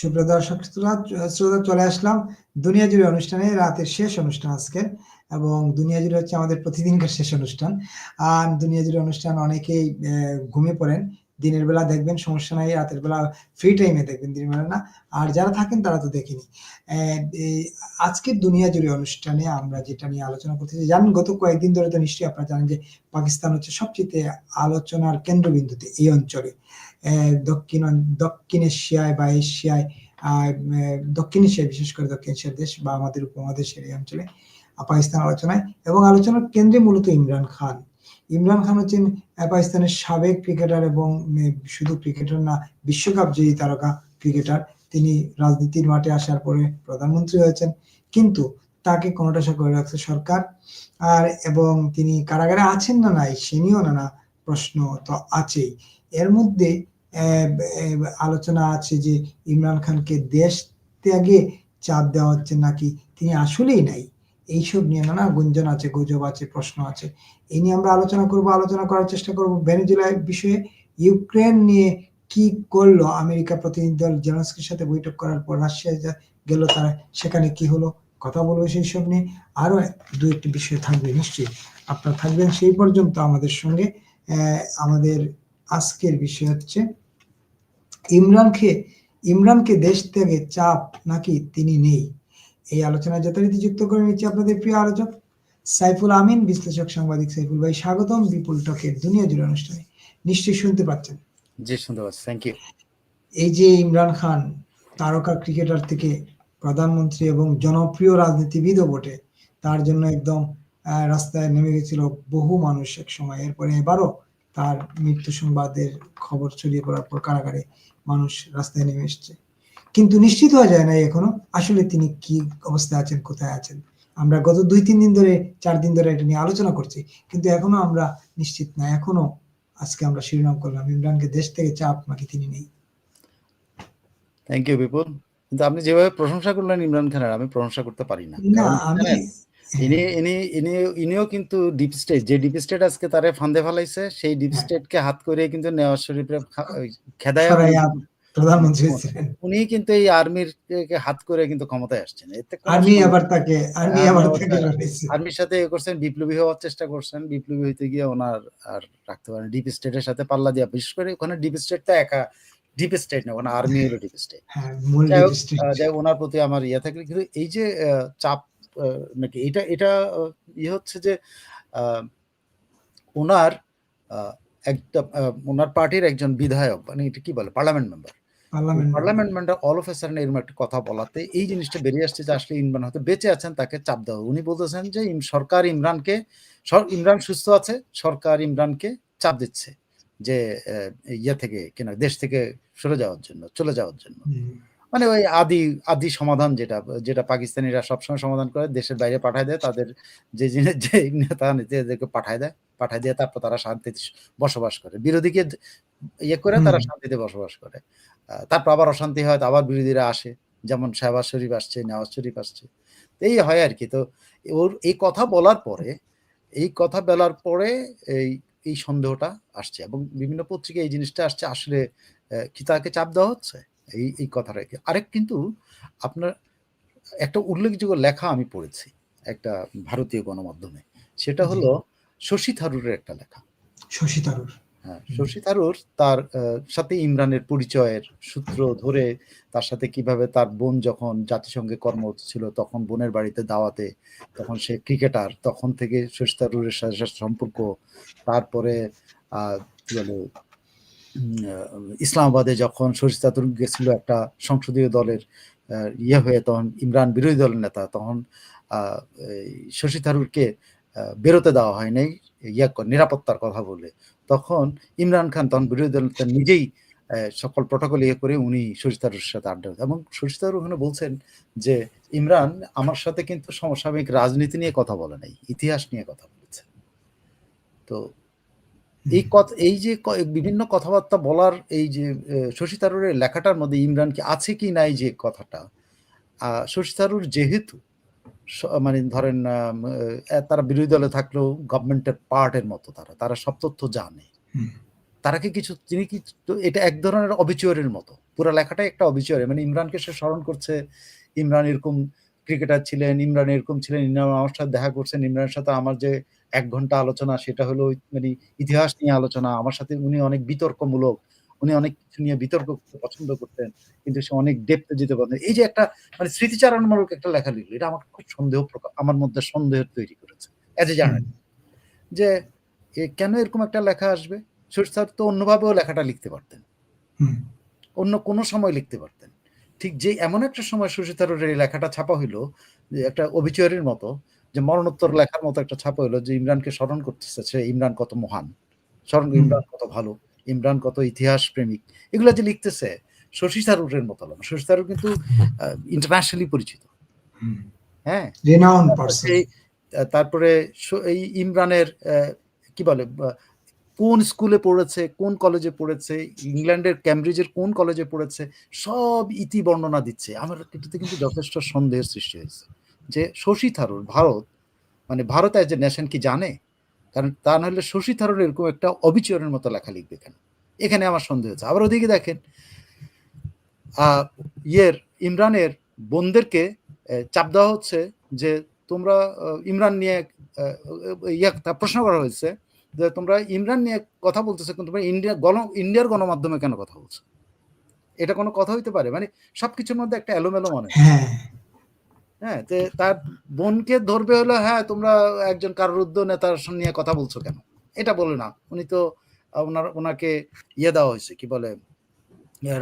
সুপ্রিয় দর্শক, শ্রোতা চলে আসলাম দুনিয়া জুড়ে অনুষ্ঠানে, রাতের শেষ অনুষ্ঠান আজকের এবং দুনিয়া জুড়ে হচ্ছে আমাদের প্রতিদিনকার শেষ অনুষ্ঠান। আর দুনিয়া জুড়ে অনুষ্ঠান অনেকেই ঘুমিয়ে পড়েন। দিনের বেলা দেখবেন সমস্যা নাই, রাতের বেলা ফ্রি টাইমে দেখবেন দিনের বেলা না। আর যারা থাকেন তারা তো দেখেনি। আজকের দুনিয়া জুড়ে অনুষ্ঠানে আমরা যেটা নিয়ে আলোচনা করতেছি জানেন গত কয়েকদিন ধরে তো নিশ্চয়ই আপনারা জানেন যে পাকিস্তান হচ্ছে সবচেয়ে আলোচনার কেন্দ্রবিন্দুতে এই অঞ্চলে। দক্ষিণ দক্ষিণ এশিয়ায় বা এশিয়ায় দক্ষিণ এশিয়ায়, বিশেষ করে দক্ষিণ এশিয়ার দেশ বা আমাদের উপমহাদেশের এই অঞ্চলে পাকিস্তান আলোচনায় এবং আলোচনার কেন্দ্রে মূলত ইমরান খান। ইমরান খান হচ্ছেন পাকিস্তানের সাবেক ক্রিকেটার এবং শুধু ক্রিকেটার না, বিশ্বকাপ জয়ী তারকা ক্রিকেটার। তিনি রাজনীতির মাঠে আসার পরে প্রধানমন্ত্রী হয়েছেন। কিন্তু তাকে কোনোটাশা করে রাখছে সরকার। আর, এবং তিনি কারাগারে আছেন না নাই সে নিয়েও নানা প্রশ্ন তো আছেই। এর মধ্যে আলোচনা আছে যে ইমরান খানকে দেশ ত্যাগে চাপ দেওয়া হচ্ছে নাকি, তিনি আসলেই নাই। এইসব নিয়ে নানা গুঞ্জন আছে, গুজব আছে, প্রশ্ন আছে। এই নিয়ে আমরা আলোচনা করব, আলোচনা করার চেষ্টা করব ভেনেজুয়েলার বিষয়ে। ইউক্রেন নিয়ে কি করল? আমেরিকা প্রতিনিধি দল জেলেনস্কির সাথে বৈঠক করার পর রাশিয়া গেল, তারা সেখানে কি হলো? কথা বলব সেই সব নিয়ে। আরও দু একটি বিষয় থাকবে, নিশ্চয়ই আপনারা থাকবেন। সেই পর্যন্ত আমাদের সঙ্গে আমাদের আজকের বিষয় হচ্ছে ইমরানকে ইমরানকে দেশ থেকে চাপ নাকি তিনি নেই? এই আলোচনায় যথারীতি যুক্ত করে নিচ্ছি আপনাদের প্রিয় আলোচক সাইফুল আমিন বিশ্লেষক সাংবাদিক সাইফুল ভাই স্বাগতম বিপুল টকের দুনিয়া জুড়ে অনুষ্ঠানে। নিশ্চয়ই শুনতে পাচ্ছেন। জি শুনতে পাচ্ছি। থ্যাংক ইউ এই যে ইমরান খান তারকা ক্রিকেটার থেকে প্রধানমন্ত্রী এবং জনপ্রিয় রাজনীতিবিদও বটে তার জন্য একদম রাস্তায় নেমে গেছিল বহু মানুষ এক সময় এরপরে এবারও তার মৃত্যু সংবাদের খবর ছড়িয়ে পড়ার পর কারাগারে মানুষ রাস্তায় নেমে এসছে। কিন্তু নিশ্চিত হওয়া যায় না এখনও আসলে তিনি কি অবস্থায় আছেন কোথায় আছেন? আমরা গত দুই তিন দিন ধরে চার দিন ধরে এটা নিয়ে আলোচনা করছি কিন্তু এখনও আমরা নিশ্চিত না। এখনও আজকে আমরা শিরোনাম করলাম। ইমরানকে দেশ থেকে চাপ নাকি তিনি নেই? থ্যাংক ইউ বিপুল কিন্তু আপনি যেভাবে প্রশংসা করলেন ইমরান খানের আমি প্রশংসা করতে পারি না। আমি জানেন, ইনি ইনি ইনি ইনিও কিন্তু ডিপ স্টেট যে ডিপ স্টেট আজকে তারে ফান্দে ফেলাইছে সেই ডিপ স্টেটকে হাত করে কিন্তু নেওয়াজ শরীফের খেদায় প্রধানমন্ত্রী উনি কিন্তু এই আর্মির হাত করে কিন্তু ক্ষমতায় আসছেন। এতে আর্মি আবার তাকে আর্মি আর্মি আবার আবার তাকে তাকে- আর্মির সাথে এ করছেন বিপ্লবী হওয়ার চেষ্টা করছেন বিপ্লবী হইতে গিয়ে ওনার আর রাখতে পারেন। ডিপ স্টেটের সাথে পাল্লা দিয়া বিশেষ করে ওখানে ডিপ স্টেট তো একা ডিপ স্টেট না ওখানে আর্মি হলো ডিপ স্টেট হ্যাঁ যাই ওনার প্রতি আমার ইয়ে থাকলে কিন্তু এই যে চাপ নাকি এটা এটা ইয়ে হচ্ছে যে ওনার একটা ওনার পার্টির একজন বিধায়ক মানে এটা কি বলে parliament member. Parliament member. All of এসার এরকম একটা কথা বলাতে এই জিনিসটা বেরিয়ে আসছে যে আসলে ইমরান হয়তো বেঁচে আছেন তাকে চাপ দেওয়া। উনি বলতেছেন যে সরকার ইমরানকে ইমরান সুস্থ আছে সরকার ইমরানকে চাপ দিচ্ছে যে ইয়ে থেকে কিনা দেশ থেকে সরে যাওয়ার জন্য চলে যাওয়ার জন্য। মানে ওই আদি আদি সমাধান যেটা যেটা পাকিস্তানিরা সবসময় সমাধান করে দেশের বাইরে পাঠায় দেয় তাদের যে জিনিস যে নেতা নেতাদেরকে পাঠায় দেয় পাঠায় দিয়ে তারপর তারা শান্তিতে বসবাস করে। বিরোধীকে ইয়ে করে তারা শান্তিতে বসবাস করে। তারপর আবার অশান্তি হয় তো আবার বিরোধীরা আসে যেমন শাহবাজ শরীফ আসছে নওয়াজ শরীফ আসছে। এই হয় আর কি তো ওর এই কথা বলার পরে এই কথা বলার পরে এই এই সন্দেহটা আসছে এবং বিভিন্ন পত্রিকায় এই জিনিসটা আসছে আসলে কি তাকে চাপ দেওয়া হচ্ছে? এই এই কথাটা আরেক কিন্তু আপনার একটা উল্লেখযোগ্য লেখা আমি পড়েছি একটা ভারতীয় গণমাধ্যমে। সেটা হলো শশী থারুরের একটা লেখা। শশী থারুর। হ্যাঁ শশী থারুর তার সাথে ইমরানের পরিচয়ের সূত্র ধরে তার সাথে কীভাবে তার বোন যখন জাতিসংঘে কর্মরত ছিল তখন বোনের বাড়িতে দাওয়াতে তখন সে ক্রিকেটার তখন থেকে শশী থারুরের সাথে সাথে সম্পর্ক তারপরে আহ, কি বলে ইসলামাবাদে যখন থারুর গেছিল একটা সংসদীয় দলের ইয়ে হয়ে তখন ইমরান বিরোধী দলের নেতা, তখন শশী থারুরকে বেরোতে দেওয়া হয় নাই ইয়া নিরাপত্তার কথা বলে তখন ইমরান খান তখন বিরোধী দল নেতা নিজেই সকল প্রটোকল ইয়ে করে উনি শশী থারুর সাথে আড্ডা দিতেন। এবং শশী থারুর ওখানে বলছেন যে, ইমরান আমার সাথে কিন্তু সমসাময়িক রাজনীতি নিয়ে কথা বলে নাই, ইতিহাস নিয়ে কথা বলেছে তো এই কথা এই যে বিভিন্ন কথাবার্তা বলার এই যে শশী থারুরের লেখাটার মধ্যে ইমরান কি আছে কি নাই যে কথাটা? শশী থারুর যেহেতু মানে ধরেন তারা বিরোধী দলে থাকলেও গভর্নমেন্টের পার্টের মতো তারা তারা সব তথ্য জানে। তারা কি কিছু তিনি কি এটা এক ধরনের অবিচয়ের মতো। পুরো লেখাটাই একটা অবিচুয়ারি মানে ইমরানকে সে স্মরণ করছে ইমরান এরকম ক্রিকেটার ছিলেন ইমরান এরকম ছিলেন ইমরান আমার সাথে দেখা করছেন ইমরানের সাথে আমার যে এক ঘণ্টা আলোচনা সেটা হলো মানে ইতিহাস নিয়ে আলোচনা। আমার সাথে উনি অনেক বিতর্কমূলক উনি অনেক কিছু নিয়ে বিতর্ক পছন্দ করতেন কিন্তু সে অনেক ডেপতে যেতে পারতেন। এই যে একটা মানে স্মৃতিচারণমূলক একটা লেখা লিখলো এটা আমার খুব সন্দেহ প্রকাশ আমার মধ্যে সন্দেহ তৈরি করেছে এজ এ জার্নালিস্ট যে কেন এরকম একটা লেখা আসবে? স্যার তো অন্যভাবেও লেখাটা লিখতে পারতেন। অন্য কোনো সময় লিখতে পারতেন। ঠিক যে এমন একটা সময় শশী থারুরের এই লেখাটা ছাপা হইল যে একটা অবিচয়ের মতো যে মরণোত্তর লেখার মতো একটা ছাপা হইল যে ইমরানকে স্মরণ করতেছে সে ইমরান কত মহান স্মরণ ইমরান কত ভালো ইমরান কত ইতিহাস প্রেমিক। এগুলো যে লিখতেছে শশী থারুরের মতো না শশী থারুর কিন্তু ইন্টারন্যাশনালি পরিচিত। হ্যাঁ? তারপরে এই ইমরানের কি বলে কোন স্কুলে পড়েছে কোন কলেজে পড়েছে ইংল্যান্ডের ক্যামব্রিজের কোন কলেজে পড়েছে সব ইতি বর্ণনা দিচ্ছে। আমার এটাতে কিন্তু যথেষ্ট সন্দেহের সৃষ্টি হয়েছে। যে শশী থারুর ভারত মানে ভারত অ্যাজ এ নেশন কি জানে? কারণ তা নাহলে শশী থারুর এরকম একটা অবিচরের মতো লেখা লিখবে কেন? এখানে আমার সন্দেহ হচ্ছে। আবার ওদিকে দেখেন ইয়ের, ইমরানের বোনদেরকে চাপ দেওয়া হচ্ছে যে তোমরা ইমরান নিয়ে ইয়া প্রশ্ন করা হয়েছে যে তোমরা ইমরান নিয়ে কথা বলতেছো কিন্তু তোমরা ইন্ডিয়া গণ, ইন্ডিয়ার গণমাধ্যমে কেন কথা বলছো? এটা কোনো কথা হইতে পারে? মানে সবকিছুর মধ্যে একটা এলোমেলো মনে হয়। হ্যাঁ তে তার বোনকে ধরবে হলো হ্যাঁ তোমরা একজন কারুদ্ধ নেতার নিয়ে কথা বলছো কেন? এটা বলে না। উনি তো ওনার, ওনাকে ইয়ে দেওয়া হয়েছে, কি বলে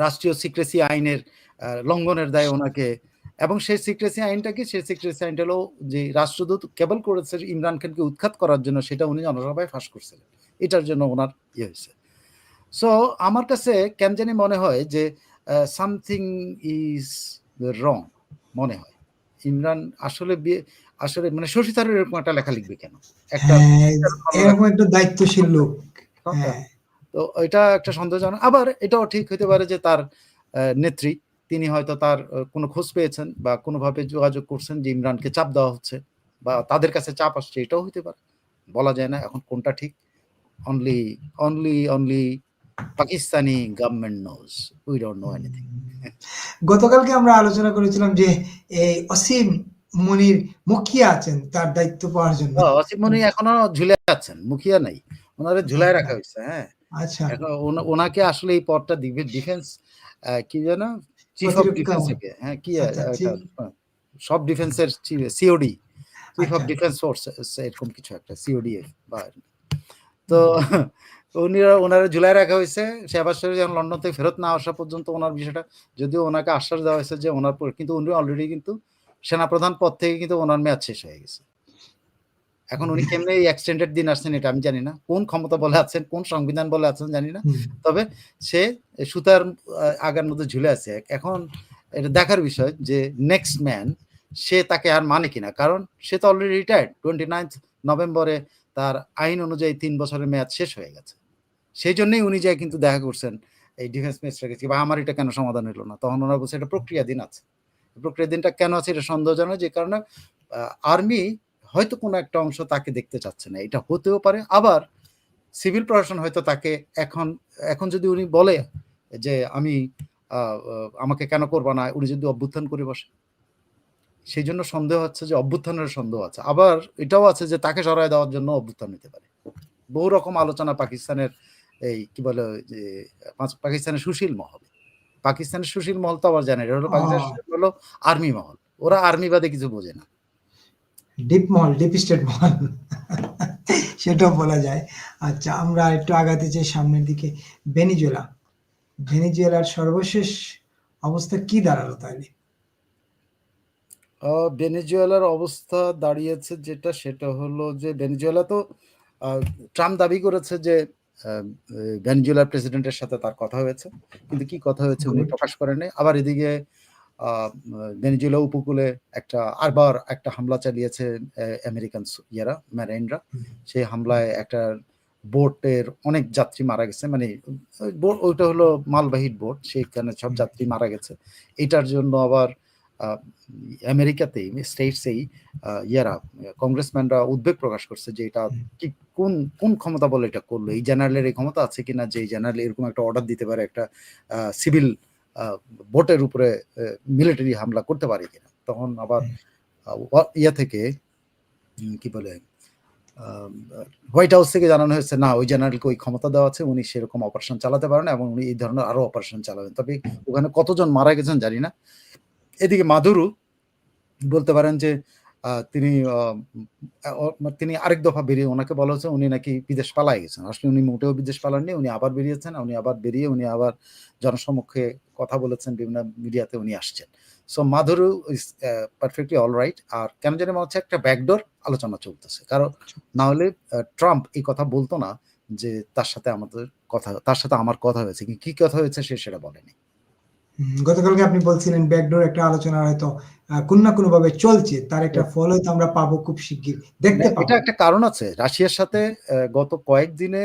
রাষ্ট্রীয় সিক্রেসি আইনের লঙ্ঘনের দায়ে ওনাকে, এবং সেই সিক্রেসি আইনটা কি? সেই সিক্রেসি আইনটা হলো যে রাষ্ট্রদূত কেবল করেছে ইমরান খানকে উৎখাত করার জন্য, সেটা উনি জনসভায় ফাঁস করছিলেন। এটার জন্য ওনার ইয়ে হয়েছে। সো আমার কাছে কেন জানি মনে হয় যে সামথিং ইজ রং মনে হয়। ইমরান আসলে বিয়ে আসলে মানে শশী থারুর এরকম একটা লেখা লিখবে কেন? একটা হ্যাঁ, এরকম একটা দায়িত্বশীল লোক। হ্যাঁ। তো এটা একটা সন্দেহজনক। আবার এটাও ঠিক হতে পারে যে তার নেত্রী তিনি হয়তো তার কোনো খোঁজ পেয়েছেন বা কোনোভাবে যোগাযোগ করছেন যে ইমরানকে চাপ দেওয়া হচ্ছে বা তাদের কাছে চাপ আসছে এটাও হতে পারে। বলা যায় না এখন কোনটা ঠিক। Only only only Pakistani government knows we don't know anything গতকালকে আমরা আলোচনা করেছিলাম যে এই অসীম মনির মুখিয়া আছেন তার দায়িত্ব পাওয়ার জন্য। অসীম মনি এখনও ঝুলে আছেন মুখিয়া নাই। ওনারে ঝুলাই রাখা হয়েছে হ্যাঁ। আচ্ছা। ওনাকে আসলে এই পদটা দিবে ডিফেন্স কি যেন চিফ অফ ডিফেন্স হ্যাঁ কি আচ্ছা, সব ডিফেন্সের সিওডি চিফ অফ আচ্ছা। ডিফেন্স ফোর্স এরকম কিছু একটা সিওডিএফ বা তো উনি ওনারা ঝুলাই রাখা হয়েছে শেহবাজ শরীফ যখন লন্ডন থেকে ফেরত না আসা পর্যন্ত ওনার বিষয়টা যদিও ওনাকে আশ্বাস দেওয়া হয়েছে যে ওনার পর- কিন্তু উনি অলরেডি কিন্তু সেনাপ্রধান পদ থেকে কিন্তু ওনার মেয়াদ শেষ হয়ে গেছে। এখন উনি কেমনে এই এক্সটেন্ডেড দিন আসছেন এটা আমি জানি না। কোন ক্ষমতা বলে আছেন কোন সংবিধান বলে আছেন জানি না। তবে সে সুতার আগার মধ্যে ঝুলে আছে। এখন এটা দেখার বিষয় যে নেক্সট ম্যান সে তাকে আর মানে কিনা। কারণ সে তো অলরেডি রিটায়ার্ড টোয়েন্টি নাইন্থ নভেম্বরে তার আইন অনুযায়ী তিন বছরের মেয়াদ শেষ হয়ে গেছে। সেই জন্যই উনি যায় কিন্তু দেখা করছেন, এই ডিফেন্স মিনিস্টারকে বা আমার এটা কেন সমাধান হলো না? তখন ওনারা বলছে, এটা প্রক্রিয়া দিন আছে। প্রক্রিয়া দিনটা কেন আছে এটা সন্দেহজনক যে কারণে আর্মি হয়তো কোনো একটা অংশ তাকে দেখতে চাচ্ছে না। এটা হতেও পারে। আবার সিভিল প্রশাসন হয়তো তাকে এখন এখন যদি উনি বলে যে, আমি আমাকে কেন করবা না? উনি যদি অভ্যুত্থান করে বসে। সেই জন্য সন্দেহ হচ্ছে যে অভ্যুত্থানের সন্দেহ আছে। আবার এটাও আছে যে তাকে সরায় দেওয়ার জন্য অভ্যুত্থান হতে পারে। বহু রকম আলোচনা পাকিস্তানের এই কি বলে যে পাঁচ- পাকিস্তানের সুশীল মহল। পাকিস্তানের সুশীল মহল তো আবার জানে এটা হলো পাকিস্তানের সুশীল হলো আর্মি মহল। ওরা আর্মি বাদে কিছু বোঝে না। ডিপ মহল ডিপ স্টেট মহল। সেটাও বলা যায়। আচ্ছা আমরা একটু আগাতে চাই সামনের দিকে। ভেনিজুয়েলা। ভেনিজুয়েলার সর্বশেষ অবস্থা কি দাঁড়াল তাহলে? ভেনেজুয়েলার অবস্থা দাঁড়িয়েছে যেটা সেটা হলো যে ভেনেজুয়েলা তো ট্রাম্প দাবি করেছে যে ভেনেজুয়েলার প্রেসিডেন্টের সাথে তার কথা হয়েছে। কিন্তু কি কথা হয়েছে উনি প্রকাশ করেন আবার এদিকে ভেনেজুয়েলা উপকূলে একটা আরবার একটা হামলা চালিয়েছে আমেরিকান ইয়েরা ম্যারাইনরা সেই হামলায় একটা বোটের অনেক যাত্রী মারা গেছে। মানে বোট ওইটা হলো মালবাহী বোট সেইখানে সব যাত্রী মারা গেছে। এটার জন্য আবার আমেরিকাতেই স্টেটসেই ইয়ারা কংগ্রেসম্যানরা উদ্বেগ প্রকাশ করছে যে এটা কি কোন কোন ক্ষমতা বলে এটা করল? এই জেনারেলের এই ক্ষমতা আছে কিনা? যে জেনারেল এরকম একটা অর্ডার দিতে পারে একটা সিভিল বোটের উপরে মিলিটারি হামলা করতে পারে কিনা? তখন আবার আহ, ইয়া থেকে কি বলে হোয়াইট হাউস থেকে জানানো হয়েছে না ওই জেনারেলকে ওই ক্ষমতা দেওয়া আছে উনি সেরকম অপারেশন চালাতে পারেন এবং উনি এই ধরনের আরও অপারেশন চালাবেন। তবে ওখানে কতজন মারা গেছেন জানি না। এদিকে মাধুরু বলতে পারেন যে তিনি তিনি আরেক দফা বেরিয়ে ওনাকে বলা হচ্ছে উনি নাকি বিদেশ পালাই গেছেন। আসলে উনি মোটেও বিদেশ পালাননি, উনি আবার বেরিয়েছেন, উনি আবার বেরিয়ে উনি আবার জনসমক্ষে কথা বলেছেন, বিভিন্ন মিডিয়াতে উনি আসছেন। So Maduro is perfectly all right আর কেন জানি মনে হচ্ছে একটা ব্যাকডোর আলোচনা চলতেছে। কারণ না হলে ট্রাম্প এই কথা বলতো না যে, তার সাথে আমাদের কথা, তার সাথে আমার কথা হয়েছে কি কথা হয়েছে সে সেটা বলেনি। গতকালকে আপনি বলছিলেন ব্যাকডোর একটা আলোচনা হয়তো কোনো না কোনো ভাবে চলছে তার একটা ফল হয়তো আমরা পাবো খুব শিগগির দেখতে পাবো এটা একটা কারণ আছে রাশিয়ার সাথে গত কয়েকদিনে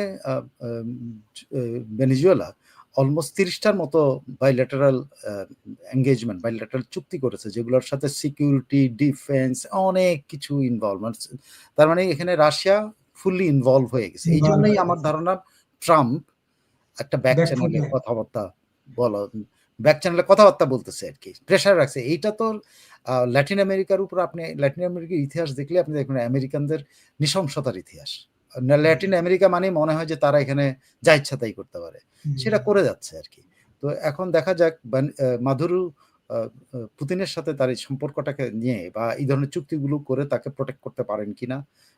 ভেনিজুয়েলা অলমোস্ট তিরিশটার মতো বাইলেটারাল এঙ্গেজমেন্ট বাইলেটারাল চুক্তি করেছে যেগুলোর সাথে সিকিউরিটি ডিফেন্স অনেক কিছু ইনভলভমেন্ট তার মানে এখানে রাশিয়া ফুললি ইনভলভ হয়ে গেছে। এই জন্যই আমার ধারণা ট্রাম্প একটা ব্যাক চ্যানেলে কথাবার্তা বলা ব্যাক চ্যানেলে কথাবার্তা বলতেছে আর কি। প্রেশার রাখছে। এইটা তো ল্যাটিন আমেরিকার উপর আপনি ল্যাটিন আমেরিকার ইতিহাস দেখলে আপনি দেখবেন আমেরিকানদের নৃশংসতার ইতিহাস। ল্যাটিন আমেরিকা মানে মনে হয় যে তারা এখানে যা ইচ্ছা তাই করতে পারে। সেটা করে যাচ্ছে আর কি। তো এখন দেখা যাক মাধুরু পুতিনের সাথে তার এই সম্পর্কটাকে নিয়ে বা এই ধরনের চুক্তিগুলো করে তাকে প্রোটেক্ট করতে পারেন কিনা।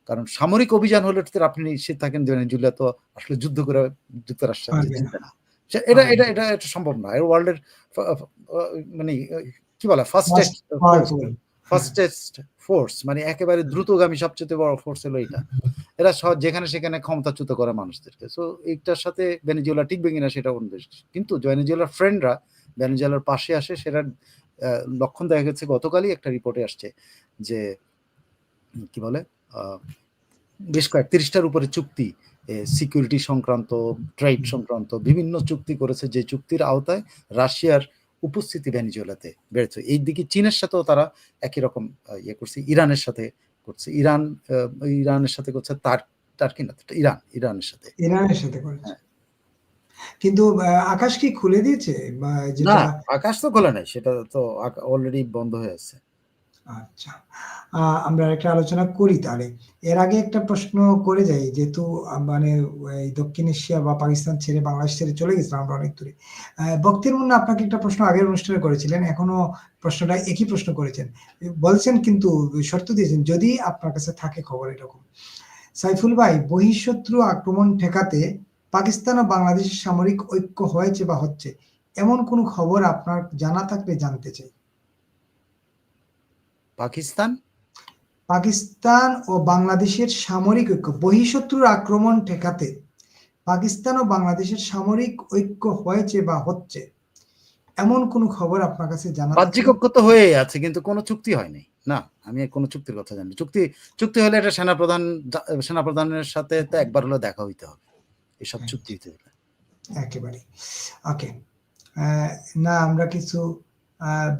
কারণ সামরিক অভিযান হলে আপনি নিশ্চিত থাকেন যে জুলিয়া তো আসলে যুদ্ধ করে পারবে না। এটা এটা এটা এটা সম্ভব না। ওয়ার্ল্ডের মানে কি বলে? ফার্স্টেস্ট Powerful, ফার্স্টেস্ট ফোর্স মানে একেবারে দ্রুতগামী সবচেয়ে বড় ফোর্স হলো এটা। এরা যেখানে সেখানে ক্ষমতাচ্যুত করে মানুষদেরকে। সো এইটার সাথে ভেনেজুয়েলা টিকবে কিনা সেটা অন্য। কিন্তু ভেনেজুয়েলার ফ্রেন্ডরা ভেনেজুয়েলার পাশে আসে সেটা আহ, লক্ষণ দেখা গেছে গতকালই একটা রিপোর্টে আসছে যে কি বলে? আহ, বেশ কয়েক তিরিশটার উপরে চুক্তি সিকিউরিটি সংক্রান্ত ট্রেড সংক্রান্ত বিভিন্ন চুক্তি করেছে যে চুক্তির আওতায় রাশিয়ার উপস্থিতি ভেনিজুয়েলাতে বেড়েছে। এই দিকে চীনের সাথেও তারা একই রকম ইয়ে করছে ইরানের সাথে করছে। ইরান ইরানের সাথে করছে তার টার্কি না ইরান ইরানের সাথে। ইরানের সাথে করেছে। কিন্তু আকাশ কি খুলে দিয়েছে? বা না যেটা আকাশ তো খোলা নাই সেটা তো অলরেডি বন্ধ হয়ে আছে। আচ্ছা। আমরা একটা আলোচনা করি তাহলে। এর আগে একটা প্রশ্ন করে যাই যেহেতু মানে দক্ষিণ এশিয়া বা পাকিস্তান ছেড়ে বাংলাদেশ ছেড়ে চলে গেছিলাম আমরা অনেক দূরে। আহ, বক্তির মুন্না আপনাকে একটা প্রশ্ন আগের অনুষ্ঠানে করেছিলেন এখনও প্রশ্নটা একই প্রশ্ন করেছেন। বলছেন কিন্তু শর্ত দিয়েছেন যদি আপনার কাছে থাকে খবর এরকম। সাইফুল ভাই বহিঃশত্রু আক্রমণ ঠেকাতে পাকিস্তান ও বাংলাদেশের সামরিক ঐক্য হয়েছে বা হচ্ছে এমন কোন খবর আপনার জানা থাকলে জানতে চাই। পাকিস্তান? পাকিস্তান ও বাংলাদেশের সামরিক ঐক্য। বহিঃশত্রুর আক্রমণ ঠেকাতে পাকিস্তান ও বাংলাদেশের সামরিক ঐক্য হয়েছে বা হচ্ছে এমন কোন খবর আপনার কাছে জানা বাহ্যিক ঐক্য তো হয়ে আছে কিন্তু কোনো চুক্তি হয়নি। না আমি কোনো চুক্তির কথা জানি চুক্তি চুক্তি হলে এটা সেনাপ্রধান সেনাপ্রধানের সাথে তো একবার হলে দেখা হইতে হবে। এসব হ্যাঁ। চুক্তি হতে হলে। একেবারে ওকে। না আমরা কিছু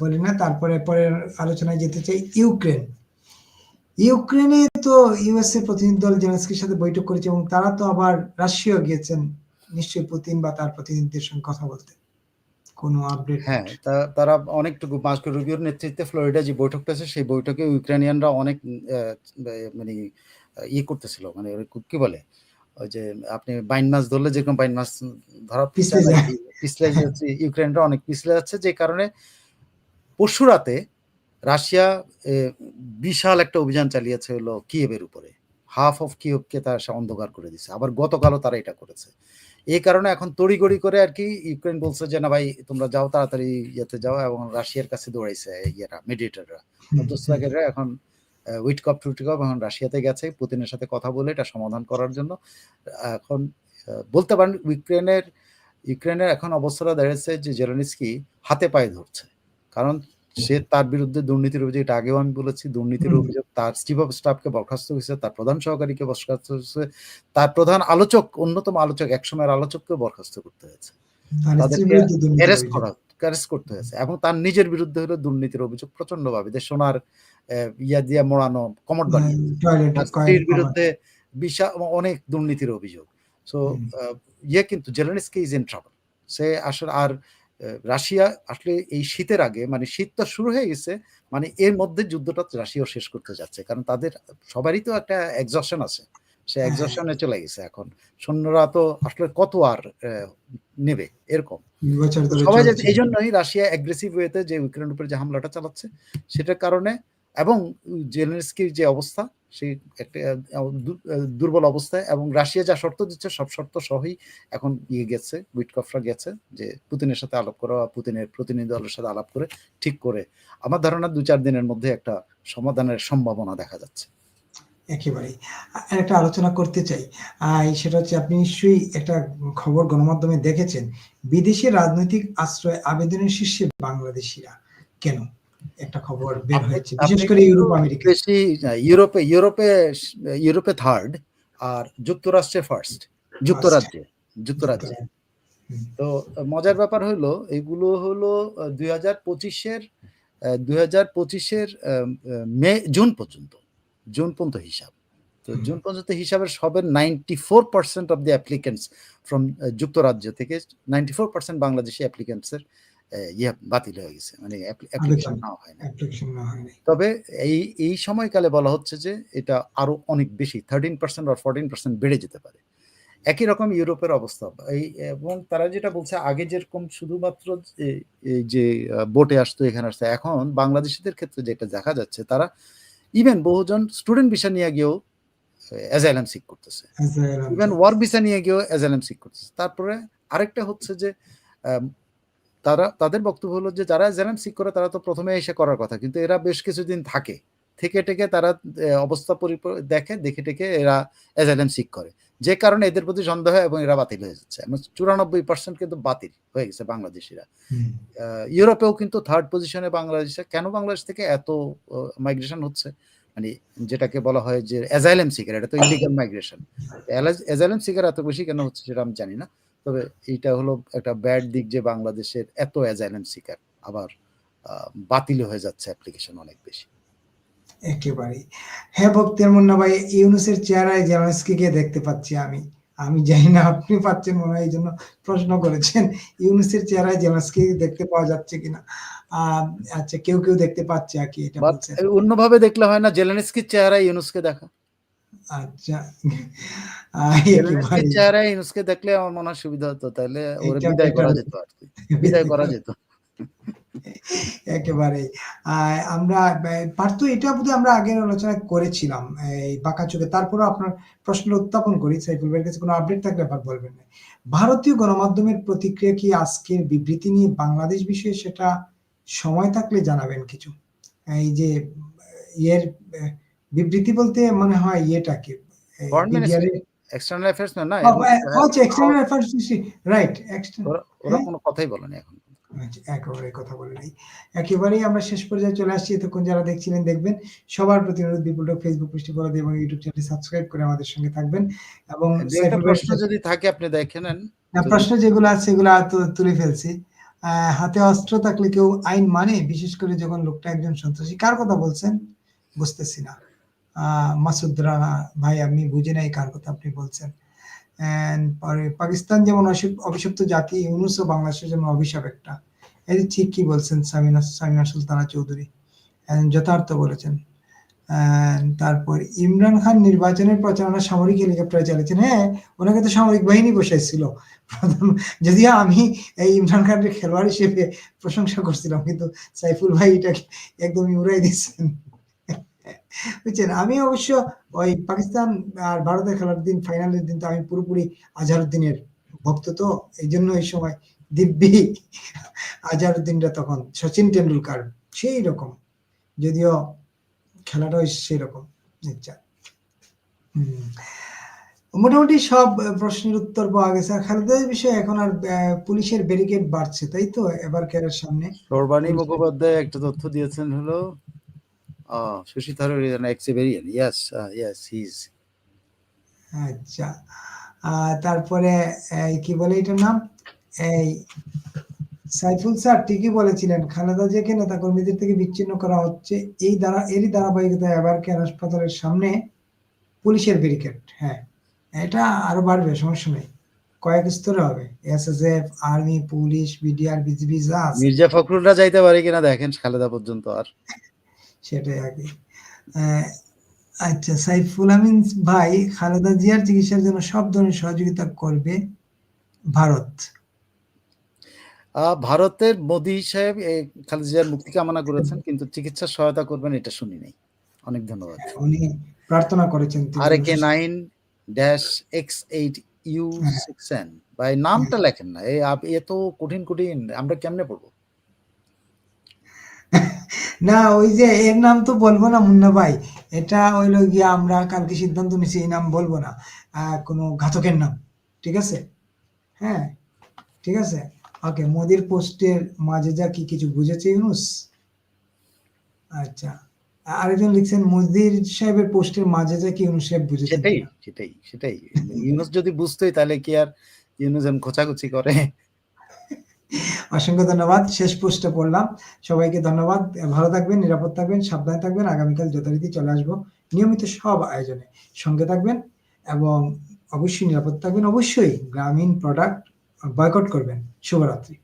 বলি না তারপরে পরের আলোচনায় যেতে চাই ইউক্রেন। ইউক্রেনে তো ইউএসএ প্রতিনিধি দল জেলেন্সকির সাথে বৈঠক করেছে এবং তারা তো আবার রাশিয়া গিয়েছেন। নিশ্চয়ই পুতিন বা তার প্রতিনিধিদের সঙ্গে কথা বলতে। কোনো আপডেট হ্যাঁ তারা অনেকটুকু মাস্কো রুবিওর নেতৃত্বে ফ্লোরিডা যে বৈঠকটা আছে সেই বৈঠকে ইউক্রেনিয়ানরা অনেক মানে ইয়ে করতেছিল। মানে কি বলে? ওই যে আপনি বাইন মাছ ধরলে যেরকম বাইন মাছ ধরা পিছলে পিছলে ইউক্রেনরা অনেক পিছলে যাচ্ছে যে কারণে পরশু রাতে রাশিয়া বিশাল একটা অভিযান চালিয়েছে হলো কিয়েভের উপরে। হাফ অফ কিয়েভকে তারা অন্ধকার করে দিছে। আবার গতকালও তারা এটা করেছে। এই কারণে এখন তড়িগড়ি করে আর কি ইউক্রেন বলছে যে না ভাই তোমরা যাও তাড়াতাড়ি ইয়েতে যাও এবং রাশিয়ার কাছে দৌড়াইছে ইয়েরা মেডিয়েটাররা মধ্যস্থকারীরা এখন উইটকপ টুইটকপ এখন রাশিয়াতে গেছে পুতিনের সাথে কথা বলে এটা সমাধান করার জন্য। এখন বলতে পারেন ইউক্রেনের ইউক্রেনের এখন অবস্থাটা দাঁড়িয়েছে যে জেলেনস্কি হাতে পায়ে ধরছে। কারণ সে তার বিরুদ্ধে দুর্নীতির অভিযোগ এটা আগেও আমি বলেছি দুর্নীতির অভিযোগ তার চিফ অফ স্টাফকে বরখাস্ত হয়েছে তার প্রধান সহকারীকে বরখাস্ত হয়েছে তার প্রধান আলোচক অন্যতম আলোচক একসময়ের আলোচককে বরখাস্ত করতে হয়েছে। তাদেরকে অ্যারেস্ট করা অ্যারেস্ট করতে হয়েছে এবং তার নিজের বিরুদ্ধে হলো দুর্নীতির অভিযোগ প্রচন্ডভাবে যে সোনার ইয়া দিয়া মোড়ানো কমট বানিয়ে স্ত্রীর বিরুদ্ধে বিশাল অনেক দুর্নীতির অভিযোগ। সো। ইয়ে কিন্তু জেলেনস্কি ইজ ইন ট্রাবল সে আসলে আর রাশিয়া আসলে এই শীতের আগে মানে শীত তো শুরু হয়ে গেছে মানে এর মধ্যে যুদ্ধটা রাশিয়াও শেষ করতে যাচ্ছে কারণ তাদের সবারই তো একটা এক্সশন আছে সে হ্যাঁ। এক্সশনে চলে গেছে এখন সৈন্যরা তো আসলে কত আর নেবে এরকম সবাই যে- চলছে। এই জন্যই রাশিয়া অ্যাগ্রেসিভ ওয়েতে যে ইউক্রেনের উপরে যে হামলাটা চালাচ্ছে সেটার কারণে এবং জেলেনস্কির যে অবস্থা সেই একটা দুর্বল অবস্থায় এবং রাশিয়া যা শর্ত দিচ্ছে, সব শর্ত সহই এখন ইয়ে গেছে, উইটকফরা গেছে যে পুতিনের সাথে আলাপ করা পুতিনের প্রতিনিধি দলের সাথে আলাপ করে ঠিক করে। আমার ধারণা দু চার দিনের মধ্যে একটা সমাধানের সম্ভাবনা দেখা যাচ্ছে। একেবারেই। আর একটা আলোচনা করতে চাই। সেটা হচ্ছে, আপনি নিশ্চয়ই একটা খবর গণমাধ্যমে দেখেছেন, বিদেশে রাজনৈতিক আশ্রয় আবেদনের শীর্ষে বাংলাদেশিরা কেন? একটা খবর বের হয়েছে বিশেষ করে ইউরোপ আমেরিকা। বেশি ইউরোপে ইউরোপে ইউরোপে থার্ড আর যুক্তরাষ্ট্রে ফার্স্ট যুক্তরাজ্যে যুক্তরাজ্যে। তো মজার ব্যাপার হলো এগুলো হলো দুই হাজার পঁচিশের দুই হাজার পঁচিশের মে জুন পর্যন্ত জুন পর্যন্ত হিসাব। তো জুন পর্যন্ত হিসাবের সবের ninety four percent of the applicants from যুক্তরাজ্য থেকে নাইনটি ফোর পার্সেন্ট বাংলাদেশি অ্যাপ্লিকেন্টসের ইয়ে বাতিল হয়ে গেছে মানে অ্যাপ্লিকেশন। হয় না তবে এই এই সময়কালে বলা হচ্ছে যে এটা আরও অনেক বেশি থার্টিন পার্সেন্ট আর ফোরটিন পার্সেন্ট বেড়ে যেতে পারে। একই রকম ইউরোপের অবস্থা। এই এবং তারা যেটা বলছে আগে যেরকম শুধুমাত্র যে- বোটে আসতো এখানে আসতো এখন বাংলাদেশিদের ক্ষেত্রে যেটা দেখা যাচ্ছে তারা ইভেন বহুজন স্টুডেন্ট ভিসা নিয়ে গিয়েও অ্যাজাইলাম সিক করতেছে। ইভেন ওয়ার্ক ভিসা নিয়ে গিয়েও অ্যাজাইলাম সিক করতেছে। তারপরে আরেকটা হচ্ছে যে তারা তাদের বক্তব্য হলো যে যারা অ্যাজাইলাম সিক করে তারা তো প্রথমে এসে করার কথা। কিন্তু এরা বেশ কিছুদিন থাকে। থেকে টেকে তারা অবস্থা পরিপ- দেখে দেখে টেকে এরা অ্যাজাইলাম সিক করে। যে কারণে এদের প্রতি সন্দেহ এবং এরা বাতিল হয়ে যাচ্ছে। এবং চুরানব্বই পার্সেন্ট কিন্তু বাতিল হয়ে গেছে বাংলাদেশিরা। ইউরোপেও কিন্তু থার্ড পজিশনে বাংলাদেশে কেন বাংলাদেশ থেকে এত মাইগ্রেশন হচ্ছে? মানে যেটাকে বলা হয় যে অ্যাজাইলেম সিকার এটা তো ইলিগাল মাইগ্রেশন অ্যাজাইলেম সিকার এত বেশি কেন হচ্ছে সেটা আমি জানি না। তবে এইটা হলো একটা ব্যাড দিক যে বাংলাদেশের এত অ্যাজাইলেম সিকার আবার বাতিল হয়ে যাচ্ছে অ্যাপ্লিকেশন অনেক বেশি। একেবারেই। হ্যাঁ বক্তিয়ার মুন্না ভাই ইউনুসের চেহারায় জেলান্সকিকে দেখতে পাচ্ছি আমি। আমি জানি না আপনি পাচ্ছেন মনে হয় এই জন্য প্রশ্ন করেছেন ইউনুসের চেহারায় জেলান্সকি দেখতে পাওয়া যাচ্ছে কিনা? আচ্ছা কেউ কেউ দেখতে পাচ্ছে আর কি এটা অন্যভাবে দেখলে হয় না জেলেনস্কির চেহারা ইউনুসকে দেখা। আচ্ছা। আহ, একেবারেই। জেলেনস্কির চেহারা ইউনুসকে দেখলে আমার মনে হয় সুবিধা হতো তাহলে ওরে বিদায় করা যেত আর কি। বিদায় করা যেত। একেবারে। আমরা পার্থ এটা বোধহয় আমরা আগের আলোচনা করেছিলাম এই বাঁকা চোখে। তারপরে আপনার প্রশ্ন উত্থাপন করি সাইফুল ভাইয়ের কাছে কোনো আপডেট থাকলে আবার বলবেন। না ভারতীয় গণমাধ্যমের প্রতিক্রিয়া কি আজকের বিবৃতি নিয়ে বাংলাদেশ বিষয়ে সেটা সময় থাকলে জানাবেন কিছু? এই যে ইয়ের বিবৃতি বলতে মনে হয় ইয়েটা কি এই Foreign BDR ministry? এর- এক্সটার্নাল অ্যাফেয়ার্স না না আচ্ছা এক্সটার্নাল অ্যাফেয়ার্স রাইট এক্সটার্নাল ওরা ওরা কোনো কথাই বলেনি এখন। আচ্ছা, একেবারে কথা বলে নাই। একেবারেই আমরা শেষ পর্যায়ে চলে আসছি। এতক্ষণ যারা দেখছিলেন দেখবেন। সবার প্রতি অনুরোধ বিপুল ফেসবুক পেজটি ফলো দিয়ে এবং ইউটিউব চ্যানেলটি সাবস্ক্রাইব করে আমাদের সঙ্গে থাকবেন এবং প্রশ্ন যদি থাকে আপনি দেখে নেন। প্রশ্ন যেগুলো আছে সেগুলো তুলে ফেলছি। আহ, হাতে অস্ত্র থাকলে কেউ আইন মানে বিশেষ করে যখন লোকটা একজন সন্ত্রাসী কার কথা বলছেন? বুঝতেছি না। মাসুদ রানা, ভাই, আমি বুঝি নাই কার কথা আপনি বলছেন। পাকিস্তান যেমন অভিশপ্ত জাতি, ইউনুস ও বাংলাদেশের জন্য অভিশাপ একটা। এই ঠিক কি বলছেন সামিনা সামিনা সুলতানা চৌধুরী। যথার্থ বলেছেন। তারপর ইমরান খান নির্বাচনের প্রচারণা সামরিক হেলিকপ্টারে চালিয়েছেন। হ্যাঁ ওনাকে তো সামরিক বাহিনী বসাইছিল। যদিও আমি এই ইমরান খানের খেলোয়াড় হিসেবে প্রশংসা করছিলাম, কিন্তু সাইফুল ভাই এটাকে একদমই উড়াই দিচ্ছেন বুঝছেন? আমি অবশ্য ওই পাকিস্তান আর ভারতের খেলার দিন, ফাইনালের দিন তো আমি পুরোপুরি আজহারুদ্দিনের ভক্ত তো, এই জন্য এই সময় দিব্যি আজহারুদ্দিনরা তখন সচিন টেন্ডুলকার সেই রকম। যদিও খেলাটাও সেই রকম আচ্ছা। মোটামুটি সব প্রশ্নের উত্তর পাওয়া গেছে। আর খালেদার বিষয়ে এখন আর পুলিশের ব্যারিকেড বাড়ছে, তাই তো? এবার কেরার সামনে। সর্বাণী মুখোপাধ্যায় একটা তথ্য দিয়েছেন হলো আহ, শশী থারুর এক্সিভেরিয়ান ইয়াস ইয়াস হিজ আচ্ছা। আহ, তারপরে কি বলে এটার নাম? এই সাইফুল স্যার ঠিকই বলেছিলেন খালেদা জিয়াকে নেতাকর্মীদের থেকে বিচ্ছিন্ন করা হচ্ছে। এই দ্বারা এরই ধারাবাহিকতা এবার কেয়ার হাসপাতালের সামনে পুলিশের ব্যারিকেড। হ্যাঁ এটা আরও বাড়বে সমস্যা নেই। কয়েক স্তরে হবে। SSF army police BDR BGB যা মির্জা ফখরুলরা যাইতে পারে কিনা দেখেন খালেদা পর্যন্ত আর। সেটাই আগে। আচ্ছা সাইফুল আমিন ভাই খালেদা জিয়ার চিকিৎসার জন্য সব ধরনের সহযোগিতা করবে ভারত। ভারতের মোদি সাহেব খালেদা জিয়ার মুক্তি কামনা করেছেন কিন্তু চিকিৎসা সহায়তা করবেন এটা শুনি নাই। অনেক ধন্যবাদ। উনি প্রার্থনা করেছেন আর K nine dash X eight U six N. ভাই নামটা লেখেন না। এই আপ- এত কঠিন কঠিন। আমরা কেমনে পড়ব? না, ওই যে এর নাম তো বলব না মুন্না ভাই। এটা হইল গিয়ে আমরা কালকে সিদ্ধান্ত নিছি, এই নাম বলব না। কোনো ঘাতকের নাম, ঠিক আছে? হ্যাঁ ঠিক আছে? ওকে, মোদির পোস্টের মাঝে যা কি কিছু বুঝেছে ইউনুস? আচ্ছা আরেকজন লিখছেন, মোদির সাহেবের পোস্টের মাঝে যা কি ইউনুস সাহেব বুঝেছেন সেটাই? সেটাই সেটাই। ইউনুস যদি বুঝতোই, তাহলে কি আর ইউনুস এমন খোঁচাখুচি করে? অসংখ্য ধন্যবাদ। শেষ পোস্টে পড়লাম। সবাইকে ধন্যবাদ। ভালো থাকবেন, নিরাপদ থাকবেন, সাবধানে থাকবেন। আগামীকাল যথারীতি চলে আসব নিয়মিত সব আয়োজনে। সঙ্গে থাকবেন এবং অবশ্যই নিরাপদ থাকবেন। অবশ্যই গ্রামীণ প্রোডাক্ট বয়কট করবেন। শুভরাত্রি।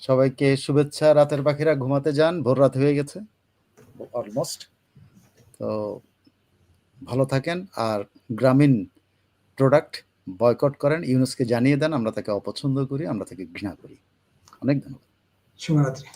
সবাইকে শুভেচ্ছা। রাতের পাখিরা ঘুমাতে যান। ভোর রাত হয়ে গেছে। অলমোস্ট তো ভালো থাকেন আর গ্রামীণ প্রোডাক্ট বয়কট করেন। ইউনুসকে জানিয়ে দেন, আমরা তাকে অপছন্দ করি, আমরা তাকে ঘৃণা করি। অনেক ধন্যবাদ শুভরাত্রি